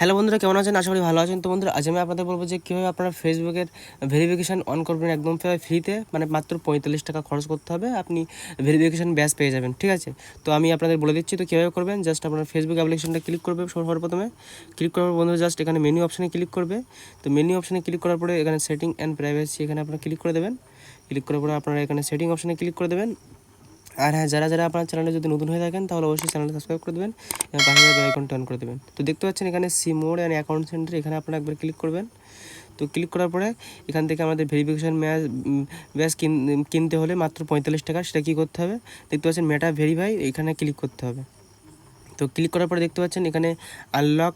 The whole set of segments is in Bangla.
হ্যালো বন্ধুরা, কেমন আছেন? আশা করি ভালো আছেন। তো বন্ধুরা, আজ আমি আপনাদের বলব যে কীভাবে আপনারা ফেসবুকের ভেরিফিকেশান অন করবেন একদম ফ্রিতে মানে মাত্র পঁয়তাল্লিশ টাকা খরচ করতে হবে। আপনি ভেরিফিকেশান ব্যাস পেয়ে যাবেন, ঠিক আছে? তো আমি আপনাদের বলে দিচ্ছি, তো কীভাবে করবেন? জাস্ট আপনার ফেসবুক অ্যাপ্লিকেশনটা ক্লিক করবে সবার প্রথমে। ক্লিক করার পর বন্ধুরা জাস্ট এখানে মেনু অপশানে ক্লিক করবে। তো মেনু অপশানে ক্লিক করার পরে এখানে সেটিং অ্যান্ড প্রাইভেসি এখানে আপনারা ক্লিক করে দেবেন। ক্লিক করার পরে আপনারা এখানে সেটিং অপশানে ক্লিক করে দেবেন। আর হ্যাঁ যারা যারা আপনার চ্যানেলে যদি নতুন হয়ে থাকেন, তাহলে অবশ্যই চ্যানেলটা সাবস্ক্রাইব করে দেবেন এবং পাশে বেল টার্ন করে দেবেন। তো দেখতে পাচ্ছেন এখানে see more and account centre এখানে আপনারা একবার ক্লিক করবেন। তো ক্লিক করার পরে এখান থেকে আমাদের ভেরিফিকেশান ম্যাচ ব্যাস কিনতে হলে মাত্র পঁয়তাল্লিশ টাকা, সেটা কী করতে হবে? দেখতে পাচ্ছেন মেটা ভেরিফাই এখানে ক্লিক করতে হবে। তো ক্লিক করার পরে দেখতে পাচ্ছেন এখানে আনলক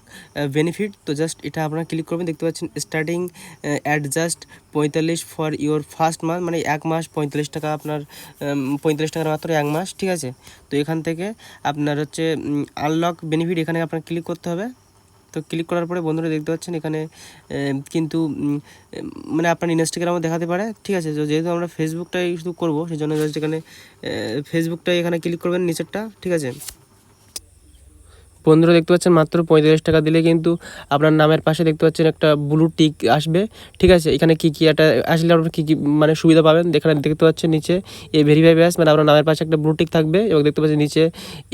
বেনিফিট তো জাস্ট এটা আপনারা ক্লিক করবেন, দেখতে পাচ্ছেন স্টার্টিং অ্যাট জাস্ট পঁয়তাল্লিশ ফর ইওর ফার্স্ট মান্থ মানে এক মাস পঁয়তাল্লিশ টাকা আপনার পঁয়তাল্লিশ টাকার মাত্র এক মাস, ঠিক আছে? তো এখান থেকে আপনার হচ্ছে আনলক বেনিফিট এখানে আপনার ক্লিক করতে হবে। তো ক্লিক করার পরে বন্ধুরা দেখতে পাচ্ছেন এখানে কিন্তু মানে আপনার ইনস্টাগ্রামও দেখাতে পারে, ঠিক আছে? তো যেহেতু আমরা ফেসবুকটাই শুধু করব সেই জন্য জাস্ট এখানে ফেসবুকটাই এখানে ক্লিক করবেন নিচেরটা, ঠিক আছে? বন্ধুরা দেখতে পাচ্ছেন, মাত্র পঁয়তাল্লিশ টাকা দিলে কিন্তু আপনার নামের পাশে দেখতে পাচ্ছেন একটা ব্লু টিক আসবে। ঠিক আছে, এখানে কী কী একটা আসলে আপনার কী কী মানে সুবিধা পাবেন? এখানে দেখতে পাচ্ছেন নিচে এই ভেরিফাই ব্যাস মানে আপনার নামের পাশে একটা ব্লু টিক থাকবে এবং দেখতে পাচ্ছেন নিচে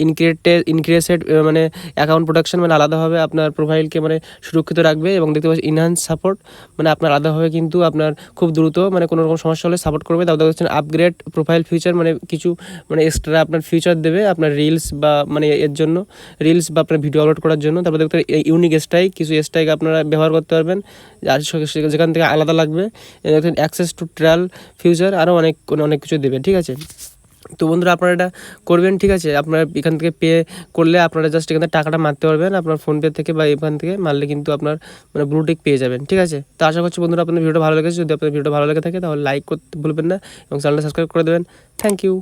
ইনক্রিয়েটেড ইনক্রিয়েসেড মানে অ্যাকাউন্ট প্রোটেকশন মানে আলাদাভাবে আপনার প্রোফাইলকে মানে সুরক্ষিত রাখবে এবং দেখতে পাচ্ছেন ইনহ্যান্স সাপোর্ট মানে আপনার আলাদাভাবে কিন্তু আপনার খুব দ্রুত মানে কোনো রকম সমস্যা হলে সাপোর্ট করবে। তারপর দেখতে পাচ্ছেন আপগ্রেড প্রোফাইল ফিচার মানে কিছু মানে এক্সট্রা আপনার ফিচার দেবে আপনার রিলস বা মানে এর জন্য। রিলস বা আপনার ভিডিও আপলোড করার জন্য, তারপর দেখতে ইউনিক স্ট্রাইক কিছু স্ট্রাইক আপনারা ব্যবহার করতে পারবেন। আর যেখান থেকে আলাদা লাগবে। দেখেন অ্যাক্সেস টু ট্রায়াল ফিউচার আরও অনেক অনেক কিছু দেবে, ঠিক আছে? তো বন্ধুরা, আপনারা এটা করবেন, ঠিক আছে? আপনারা এখান থেকে পে করলে আপনারা জাস্ট এখান থেকে টাকাটা মারতে পারবেন, আপনার ফোনপে থেকে বা এখান থেকে মারলে কিন্তু আপনার মানে ব্লুটিক পেয়ে যাবেন, ঠিক আছে? তো আশা করছি বন্ধুরা, আপনাদের ভিডিওটা ভালো লেগেছে। যদি আপনার ভিডিওটা ভালো লেগে থাকে, তাহলে লাইক করতে ভুলবেন না এবং চ্যানেলটা সাবস্ক্রাইব করে দেবেন। Thank you